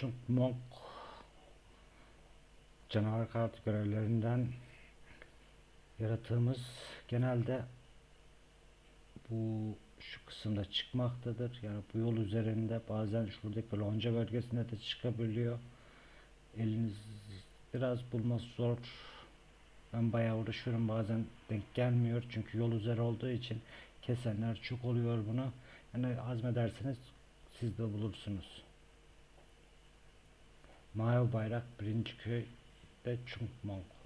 Chungmok canavar kart görevlerinden yaratığımız genelde bu şu kısımda çıkmaktadır. Yani bu yol üzerinde bazen şuradaki lonca bölgesinde de çıkabiliyor. Eliniz biraz bulması zor. Ben bayağı uğraşıyorum bazen denk gelmiyor çünkü yol üzeri olduğu için kesenler çok oluyor bunu. Yani azmederseniz siz de bulursunuz. Mavi bayrak birinci köyde Chungmong.